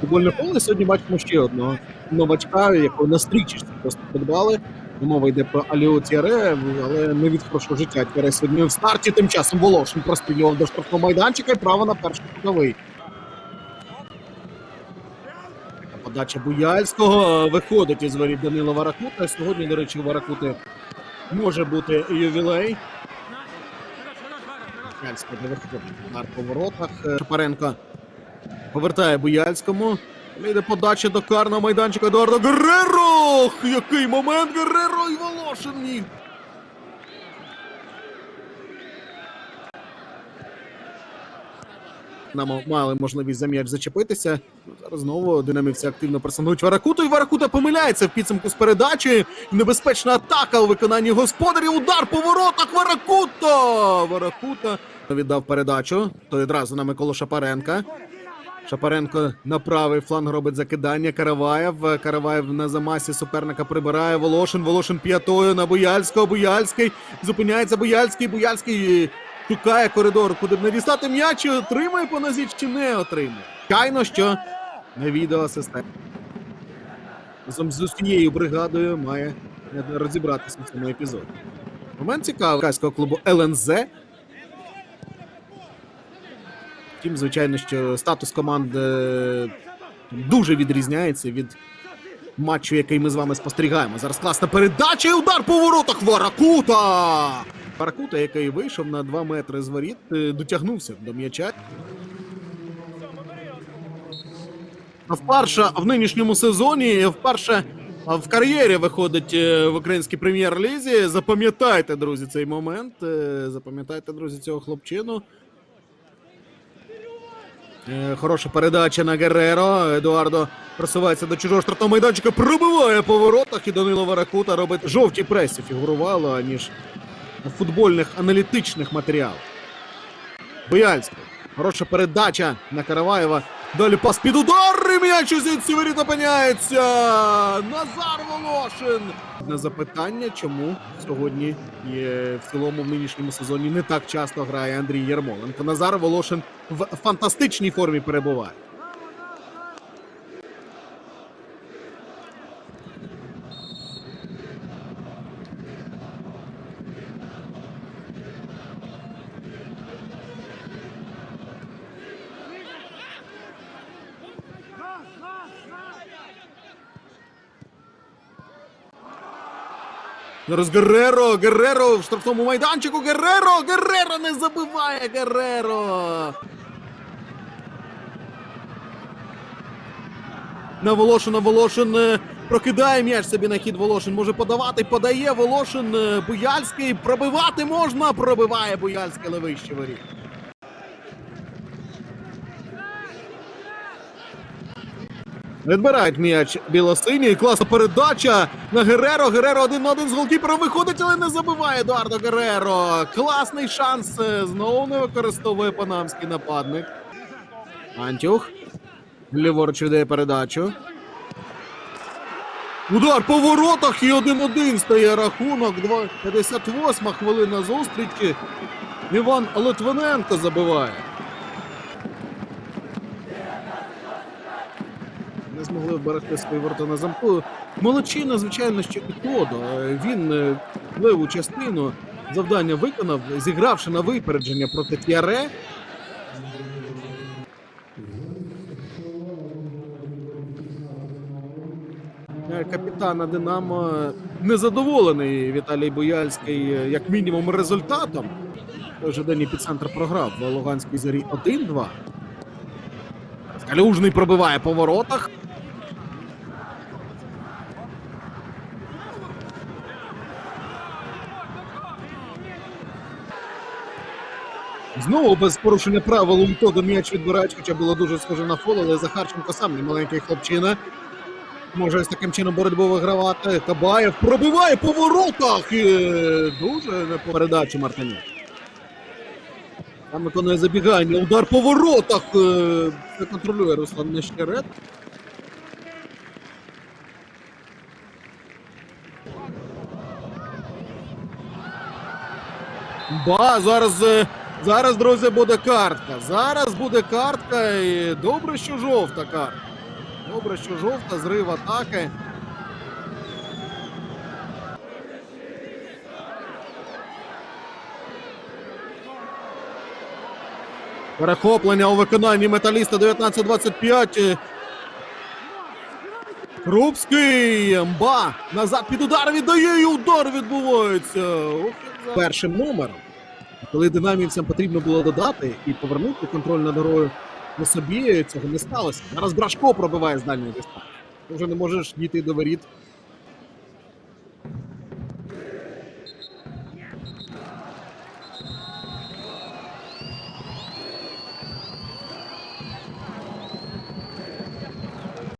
футбольне поле. Сьогодні бачимо ще одного новачка, якого на стрічці просто придбали. Мова йде про Аліо Тєре, але не від хорошого життя. Тєре сьогодні в старті тим часом Волошин прострілював до штрафного майданчика і право на перший кутовий. Подача Буяльського виходить із воріт Данила Варакута. Сьогодні, до речі, у Варакути може бути ювілей. Буяльський не виходить удар по воротах. Е, Шапаренко повертає Буяльському. Йде подача до карного майданчика Едуардо Герреро! Ох, Який момент Герреро і Волошин міг. Нам мали можливість за м'яч зачепитися. Ну, Зараз знову динамівці активно пресингують Варакуту, і Варакута помиляється в підсумку з передачі. Небезпечна атака у виконанні господарів. Удар по воротах Варакута! Варакута віддав передачу. То відразу на Миколу Шапаренка. Шапаренко на правий фланг робить закидання. Караваєв. Караваєв на замасі суперника прибирає. Волошин. Волошин п'ятою на Буяльського. Буяльський. Зупиняється Буяльський. Буяльський шукає коридор, куди б надіслати м'яч. Чи Отримує по нозі чи не отримує. Чайно, що на відеоасистент. Разом з усією бригадою має розібратися в цьому епізоді. Момент цікавий Каського клубу ЛНЗ. Втім, звичайно, що статус команд е, дуже відрізняється від матчу, який ми з вами спостерігаємо. Зараз класна передача і удар по воротах Варакута! Варакута, який вийшов на 2 метри з воріт, е, дотягнувся до м'яча. Вперше в нинішньому сезоні, вперше в кар'єрі виходить е, в українській прем'єр-лізі. Запам'ятайте, друзі, цей момент. е, Запам'ятайте, друзі, цього хлопчину. Е, Хороша передача на Герреро. Едуардо просувається до чужого штрафного майданчика, пробиває по воротах і Данило Варакута робить жовті пресі фігурувало, аніж у футбольних аналітичних матеріалах. Бояльський. Хороша передача на Караваєва. Далі пас під удар. і М'яч у сітці воріт опиняється. Назар Волошин. На запитання, чому сьогодні є в цілому в нинішньому сезоні не так часто грає Андрій Ярмоленко. Назар Волошин в фантастичній формі перебуває. Зараз Герреро, Герреро в штрафному майданчику. Герреро, Герреро не забиває Герреро. На Волошина Волошин е, прокидає м'яч собі на хід Волошин. Може подавати, подає Волошин. е, Буяльський. Пробивати можна. Пробиває Буяльський, але вище воріт. Відбирають м'яч білосиній. Класна передача на Гереро. Гереро один на один з голкіпером виходить, але не забиває Едуардо Гереро. Класний шанс. е, Знову не використовує панамський нападник. Антюх. Ліворуч віддає передачу. Удар по воротах і 1-1 стає рахунок. Два- 58 хвилина зустрічі. Іван Литвиненко забиває. Не змогли вберегти свої ворота на замку. Молодчина, звичайно, що і Тодо. Е, Він е, леву частину завдання виконав, зігравши на випередження проти Тіаре. Капітана Динамо незадоволений Віталій Бояльський, е, як мінімум, результатом. Той же день епіцентр програв в Луганській зорі 1-2. Калюжний пробиває по воротах. Знову без порушення правил у того м'яч відбирають, хоча було дуже схоже на фол, але Захарченко сам не маленький хлопчина. Може ось таким чином боротьбу вигравати. Кабаєв пробиває по воротах. І дуже не по передачі Мартинюк. Там виконує забігання. Удар по воротах. е, Це контролює Руслан Нещерет. Ба, зараз, е, зараз, друзі, буде картка. Зараз буде картка. І добре, що жовта картка. Добре, що жовта, зрив атаки. Перехоплення у виконанні металіста 19-25. Крупський Мба назад під удар віддає і удар відбувається. Першим номером. Коли динамівцям потрібно було додати і повернути контроль над грою на собі, цього не сталося. Зараз Брашко пробиває з дальньої дистанції. Ти вже не можеш дійти до воріт.